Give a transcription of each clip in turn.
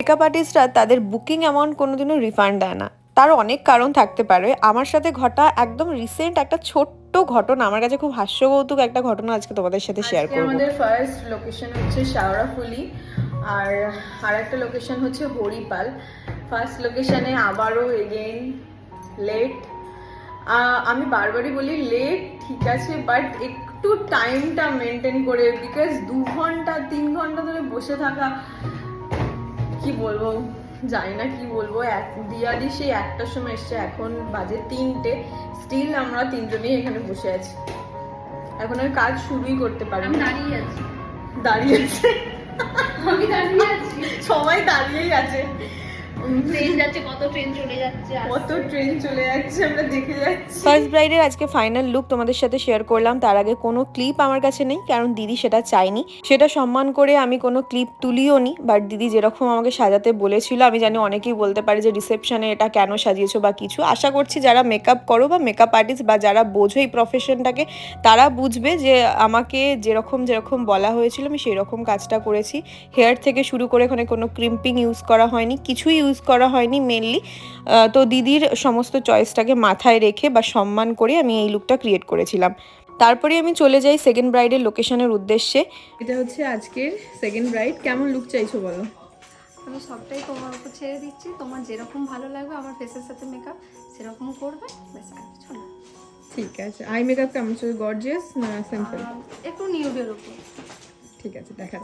Makeup আর্টিস্টরা তাদের booking amount কোনোদিনও refund দেয় না। তার অনেক কারণ থাকতে পারে। আমার সাথে ঘটা একদম রিসেন্ট একটা ছোট্ট ঘটনা। আমার কাছে খুব হাস্যকৌতুক একটা ঘটনা আজকে তোমাদের সাথে শেয়ার করব। আমাদের ফার্স্ট লোকেশন হচ্ছে শাওরাফুলি। আর আরেকটা লোকেশন হচ্ছে হরিপাল। ফার্স্ট লোকেশনে আবারও এগেইন লেট আমি বারবারই বলি লেট ঠিক আছে বাট একটু টাইমটা মেনটেন করে বিকজ দু ঘণ্টা তিন ঘণ্টা ধরে বসে থাকা কি বলব? জানি না কি বলব। এক দিয়াদি সেই একটার সময় এসছে এখন বাজে তিনটে। স্টিল আমরা তিনজনেই এখানে বসে আছি। এখন আর কাজ শুরুই করতে পারি দাঁড়িয়ে আছি। দাঁড়িয়ে আছে। আমি দাঁড়িয়ে আছি। সবাই দাঁড়িয়েই আছে। ট্রেন যাচ্ছে কত ট্রেন চলে যাচ্ছে কত ট্রেন চলে যাচ্ছে আমরা দেখে যাচ্ছি। ফার্স্ট ব্রাইডের আজকে ফাইনাল লুক তোমাদের সাথে শেয়ার করলাম। তার আগে কোনো ক্লিপ আমার কাছে নেই কারণ দিদি সেটা চাইনি সেটা সম্মান করে আমি কোনো ক্লিপ তুলিও নি বাট দিদি যেরকম আমাকে সাজাতে বলেছিল আমি জানি অনেকেই বলতে পারে যে রিসেপশনে এটা কেন সাজিয়েছো বা কিছু। আশা করছি যারা মেকআপ করো বা মেকআপ আর্টিস্ট বা যারা বোঝো এই প্রফেশনটাকে তারা বুঝবে যে আমাকে যেরকম যেরকম বলা হয়েছিল আমি সেই রকম কাজটা করেছি। হেয়ার থেকে শুরু করে এখানে কোনো ক্রিম্পিং ইউজ করা হয়নি কিছুই ইউজ করা হয়নি মেনলি তো দিদির সমস্ত চয়েসটাকে মাথায় রেখে বা সম্মান করে আমি এই লুকটা ক্রিয়েট করেছিলাম। তারপরে আমি চলে যাই সেকেন্ড ব্রাইডের লোকেশনের উদ্দেশ্যে। এটা হচ্ছে আজকের সেকেন্ড ব্রাইড কেমন লুক চাইছো বলো? আমি সবটাই তোমার উপর ছেড়ে দিচ্ছি। তোমার যেরকম ভালো লাগবে আমার ফেসের সাথে মেকআপ সেরকম করবে। ব্যাস আর কিছু না। ঠিক আছে। আই মেকআপ কেমন? চাই গর্জিয়াস না সিম্পল একটু নিউডের উপর। দেখা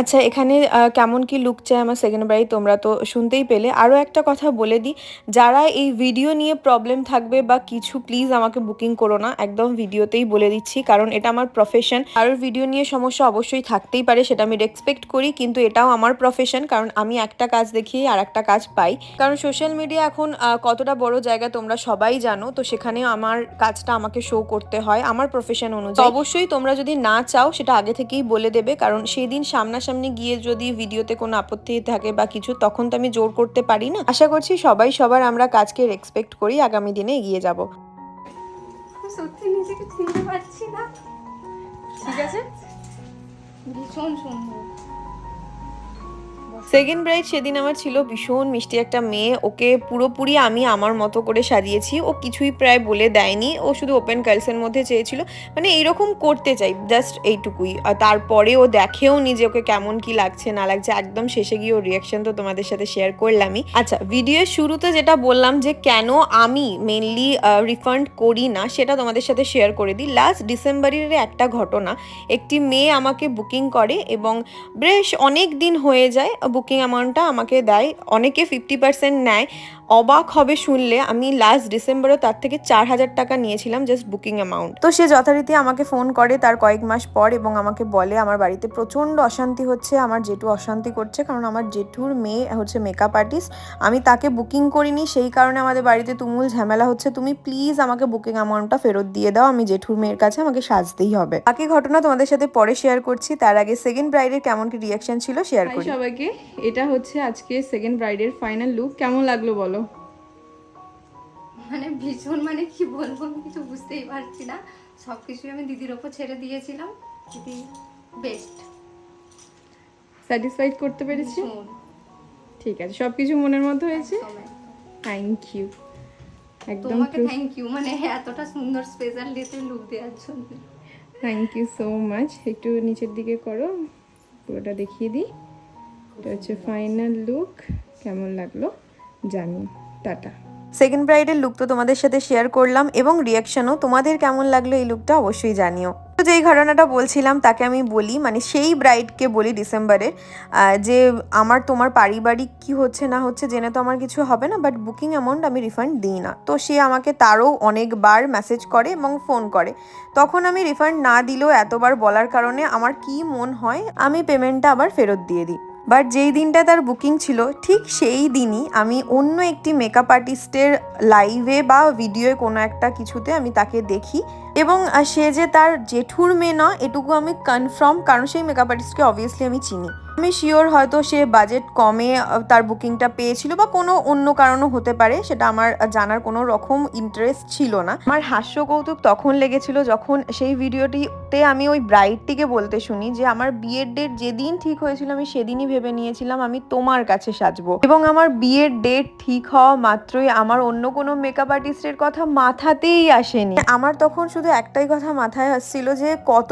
আচ্ছা এখানে কেমন কি লুক চাই আমার সেকেন্ড ব্রাইড তোমরা তো শুনতেই পেলে। আরও একটা কথা বলে দিই, যারা এই ভিডিও নিয়ে প্রবলেম থাকবে বা কিছু প্লিজ আমাকে বুকিং করো না, একদম ভিডিওতেই বলে দিচ্ছি, কারণ এটা আমার প্রফেশন আর ভিডিও নিয়ে সমস্যা অবশ্যই থাকতেই পারে, সেটা আমি রেসপেক্ট করি, কিন্তু এটাও আমার প্রফেশন কারণ আমি একটা কাজ দেখিয়ে আর একটা কাজ পাই। কারণ সোশ্যাল মিডিয়া এখন কতটা বড় জায়গা তোমরা সবাই জানো, তো সেখানে আমার কাজটা আমাকে শো করতে হয়, আমার প্রফেশন অনুযায়ী। অবশ্যই তোমরা যদি না চাও, সেটা আগে থেকেই বলে দেবে কারণ সেদিন সামনাসামনি গিয়ে যদি ভিডিওতে কোনো আপত্তি থাকে বা কিছু, তখন তো আমি জোর করতে পারি না। আশা করছি সবাই সবার আমরা কাজকে রেসপেক্ট করি, আগামী দিনে এগিয়ে যাব। সত্যি নিজেকে চিনতে পারছি না। ঠিক আছে? ভীষণ সুন্দর। সেকেন্ড ব্রাইড সেদিন আমার ছিল ভীষণ মিষ্টি একটা মেয়ে। ওকে পুরোপুরি আমি আমার মতো করে সাজিয়েছি। ও কিছুই প্রায় বলে দেয়নি। ও শুধু ওপেন কার্লসের মধ্যে চেয়েছিল। মানে এইরকম করতে চাই জাস্ট এইটুকুই। আর তারপরে ও দেখেও নি যে ওকে কেমন কি লাগছে, না লাগছে। একদম শেষে গিয়ে ওর রিয়াকশন তো তোমাদের সাথে শেয়ার করলামই। আচ্ছা ভিডিওর শুরুতে যেটা বললাম যে কেন আমি মেনলি রিফান্ড করি না, সেটা তোমাদের সাথে শেয়ার করে দিই। লাস্ট ডিসেম্বরের একটা ঘটনা, একটি মেয়ে আমাকে বুকিং করে এবং বেশ অনেক দিন হয়ে যায়। বুকিং অ্যামাউন্টটা আমাকে দেয়। অনেকে ফিফটি পার্সেন্ট নেয়। অবাক হবে শুনলে আমি লাস্ট ডিসেম্বরে তার থেকে চার হাজার টাকা নিয়েছিলাম জাস্ট বুকিং অ্যামাউন্ট তো সে যথারীতি আমাকে ফোন করে তার কয়েক মাস পর এবং আমাকে বলে আমার বাড়িতে প্রচণ্ড অশান্তি হচ্ছে আমার জেঠু অশান্তি করছে কারণ আমার জেঠুর মেয়ে হচ্ছে মেকআপ আর্টিস্ট আমি তাকে বুকিং করিনি সেই কারণে আমাদের বাড়িতে তুমুল ঝামেলা হচ্ছে। তুমি প্লিজ আমাকে বুকিং অ্যামাউন্টটা ফেরত দিয়ে দাও আমি জেঠুর মেয়ের কাছে আমাকে সাজতেই হবে। বাকি ঘটনা তোমাদের সাথে পরে শেয়ার করছি। তার আগে সেকেন্ড ব্রাইডের কেমন কি রিয়াকশন ছিল শেয়ার করি। সবাইকে। এটা হচ্ছে আজকে সেকেন্ড ব্রাইডের ফাইনাল লুক কেমন লাগল বলো? মানে ভীষণ মানে কি বলব আমি কিছু বুঝতেই পারছি না। সব কিছুই আমি দিদির ওপর ছেড়ে দিয়েছিলাম। দিদি বেস্ট স্যাটিসফাইড করতে পেরেছি? ঠিক আছে সব কিছু মনের মতো হয়েছে। থ্যাংক ইউ একদম তোমাকে থ্যাংক ইউ মানে এতটা সুন্দর স্পেশাল ডেতে লুক দেওয়ার জন্য। থ্যাংক ইউ সো মাচ একটু নিচের দিকে করো পুরোটা দেখিয়ে দিই। এটা হচ্ছে ফাইনাল লুক কেমন লাগল? জানি, টাটা। সেকেন্ড ব্রাইডের লুক তো তোমাদের সাথে শেয়ার করলাম এবং রিয়াকশনও তোমাদের কেমন লাগল এই লুকটা অবশ্যই জানিও। তো যেই ঘটনাটা বলছিলাম তাকে আমি বলি মানে সেই ব্রাইডকে বলি ডিসেম্বরের যে আমার, তোমার পারিবারিক কি হচ্ছে না হচ্ছে জেনে তো আমার কিছু হবে না বাট বুকিং অ্যামাউন্ট আমি রিফান্ড দিই না। তো সে আমাকে তারও অনেকবার মেসেজ করে এবং ফোন করে। তখন আমি রিফান্ড না দিলেও এতবার বলার কারণে আমার কি মন হয়, আমি পেমেন্টটা আবার ফেরত দিয়ে দিই। বাট যেই দিনটা তার বুকিং ছিল, ঠিক সেই দিনই আমি অন্য একটি মেকআপ আর্টিস্টের লাইভে বা ভিডিওয়ে কোনো একটা কিছুতে আমি তাকে দেখি। এবং সে যে তার জেঠুর মেয়ে না এটুকু আমি কনফার্ম কারণ সেই মেকআপ আর্টিস্টকে অবভিয়াসলি আমি চিনি। আমি শিওর হয়তো সে বাজেট কমে তার বুকিংটা পেয়েছিল বা কোনো অন্য কারণও হতে পারে, সেটা আমার জানার কোনো রকম ইন্টারেস্ট ছিল না। আমার হাস্য কৌতুক তখন লেগেছিল যখন সেই ভিডিওটিতে আমি ওই ব্রাইডটিকে বলতে শুনি যে, আমার বিয়ের ডেট যেদিন ঠিক হয়েছিল, আমি সেদিনই ভেবে নিয়েছিলাম আমি তোমার কাছে সাজবো। এবং আমার বিয়ের ডেট ঠিক হওয়া মাত্রই আমার অন্য কোনো মেকআপ আর্টিস্টের কথা মাথাতেই আসেনি। আমার তখন শুধু একটাই কথা মাথায় আসছিল যে, কত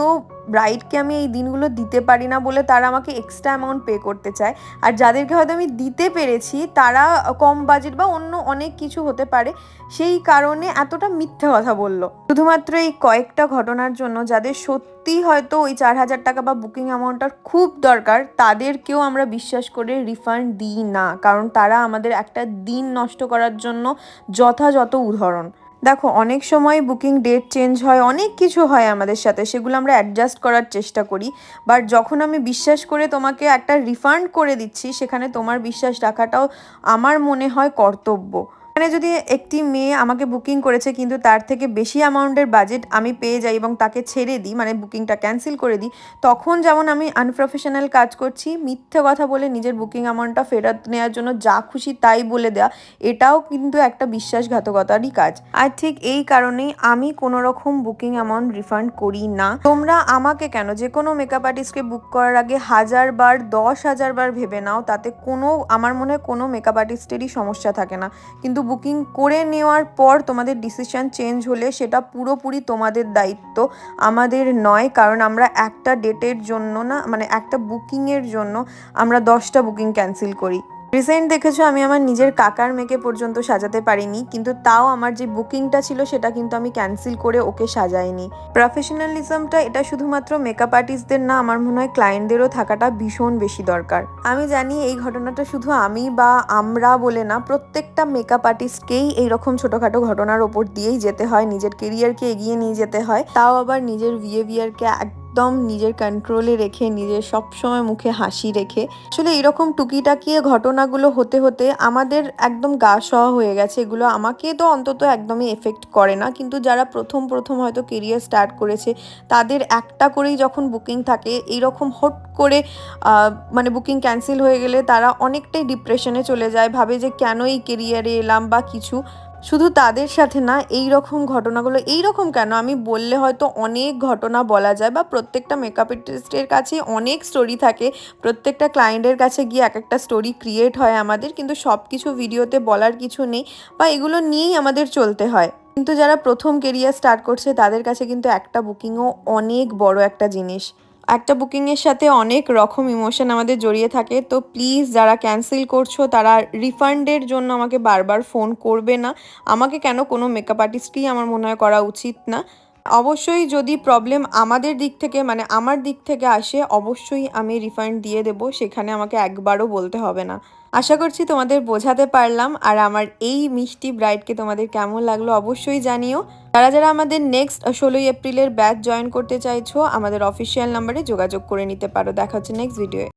ব্রাইডকে আমি এই দিনগুলো দিতে পারি না বলে তারা আমাকে এক্সট্রা অ্যামাউন্ট পে করতে চায়। আর যাদেরকে হয়তো আমি দিতে পেরেছি, তারা কম বাজেট বা অন্য অনেক কিছু হতে পারে, সেই কারণে এতটা মিথ্যে কথা বলল। শুধুমাত্র এই কয়েকটা ঘটনার জন্য যাদের সত্যি হয়তো ওই চার হাজার টাকা বা বুকিং অ্যামাউন্টটার খুব দরকার, তাদেরকেও আমরা বিশ্বাস করে রিফান্ড দিই না। কারণ তারা আমাদের একটা দিন নষ্ট করার জন্য যথাযথ উদাহরণ। দেখো, অনেক সময় বুকিং ডেট চেঞ্জ হয়, অনেক কিছু হয় আমাদের সাথে, সেগুলো আমরা অ্যাডজাস্ট করার চেষ্টা করি। বাট যখন আমি বিশ্বাস করে তোমাকে একটা রিফান্ড করে দিচ্ছি, সেখানে তোমার বিশ্বাস রাখাটাও আমার মনে হয় কর্তব্য। মানে যদি একটি মেয়ে আমাকে বুকিং করেছে, কিন্তু তার থেকে বেশি অ্যামাউন্টের বাজেট আমি পেয়ে যাই এবং তাকে ছেড়ে দিই মানে বুকিংটা ক্যান্সেল করে দিই, তখন যেমন আমি আনপ্রফেশনাল কাজ করছি, মিথ্যে কথা বলে নিজের বুকিং অ্যামাউন্টটা ফেরত নেওয়ার জন্য যা খুশি তাই বলে দেওয়া এটাও কিন্তু একটা বিশ্বাসঘাতকতারই কাজ। আর ঠিক এই কারণেই আমি কোনো রকম বুকিং অ্যামাউন্ট রিফান্ড করি না। তোমরা আমাকে কেন? যে কোনো মেকআপ আর্টিস্টকে বুক করার আগে হাজার বার, দশ হাজার বার ভেবে নাও, তাতে কোনো, আমার মনে হয় কোনো মেকআপ আর্টিস্টেরই সমস্যা থাকে না। কিন্তু বুকিং করে নেওয়ার পর তোমাদের ডিসিশন চেঞ্জ হলে সেটা পুরোপুরি তোমাদের দায়িত্ব, আমাদের নয়। কারণ আমরা একটা ডেটের জন্য না মানে একটা বুকিংয়ের জন্য আমরা দশটা বুকিং ক্যান্সেল করি। রিসেন্ট দেখেছ, আমি আমার নিজের কাকার মেয়েকে পর্যন্ত সাজাতে পারিনি, কিন্তু তাও আমার যে বুকিংটা ছিল সেটা কিন্তু আমি ক্যান্সেল করে ওকে সাজাইনি। প্রফেশনালিজমটা এটা শুধুমাত্র মেকআপ আর্টিস্টদের না, আমার মনে হয় ক্লায়েন্টদেরও থাকাটা ভীষণ বেশি দরকার। আমি জানি এই ঘটনাটা শুধু আমি বা আমরা বলে না, প্রত্যেকটা মেকআপ আর্টিস্টকেই এইরকম ছোটোখাটো ঘটনার ওপর দিয়েই যেতে হয়, নিজের কেরিয়ারকে এগিয়ে নিয়ে যেতে হয়। তাও আবার নিজের বিহেভিয়ারকে একদম নিজের কন্ট্রোলে রেখে, নিজের সবসময় মুখে হাসি রেখে। আসলে এরকম টুকিটাকিয়ে ঘটনাগুলো হতে হতে আমাদের একদম গা সওয়া হয়ে গেছে। এগুলো আমাকে তো অন্তত একদমই এফেক্ট করে না। কিন্তু যারা প্রথম প্রথম হয়তো কেরিয়ার স্টার্ট করেছে, তাদের একটা করেই যখন বুকিং থাকে এইরকম হট করে মানে বুকিং ক্যান্সেল হয়ে গেলে তারা অনেকটাই ডিপ্রেশনে চলে যায়। ভাবে যে কেন এই কেরিয়ারে এলাম বা কিছু। শুধু তাদের সাথে না, এই রকম ঘটনাগুলো, এই রকম কেন? আমি বললে হয়তো অনেক ঘটনা বলা যায় বা প্রত্যেকটা মেকআপ আর্টিস্টের কাছে অনেক স্টোরি থাকে। প্রত্যেকটা ক্লায়েন্টের কাছে গিয়ে এক একটা স্টোরি ক্রিয়েট হয় আমাদের, কিন্তু সব কিছু ভিডিওতে বলার কিছু নেই বা এগুলো নিয়েই আমাদের চলতে হয়। কিন্তু যারা প্রথম কেরিয়ার স্টার্ট করছে, তাদের কাছে কিন্তু একটা বুকিংও অনেক বড় একটা জিনিস। একটা বুকিংয়ের সাথে অনেক রকম ইমোশন আমাদের জড়িয়ে থাকে, তো প্লিজ যারা ক্যান্সেল করছ, তারা রিফান্ডের জন্য আমাকে বারবার ফোন করবে না। আমাকে কেন কোনো মেকআপ আর্টিস্টকেই আমার মনে হয় করা উচিত না। অবশ্যই যদি প্রবলেম আমাদের দিক থেকে মানে আমার দিক থেকে আসে, অবশ্যই আমি রিফান্ড দিয়ে দেব। সেখানে আমাকে একবারও বলতে হবে না। আশা করছি তোমাদের বোঝাতে পারলাম। আর আমার এই মিষ্টি ব্রাইডকে তোমাদের কেমন লাগল অবশ্যই জানিও। যারা যারা আমাদের নেক্সট ষোলোই এপ্রিলের ব্যাচ জয়েন করতে চাইছো, আমাদের অফিসিয়াল নাম্বারে যোগাযোগ করে নিতে পারো। দেখা হচ্ছে নেক্সট ভিডিওয়ে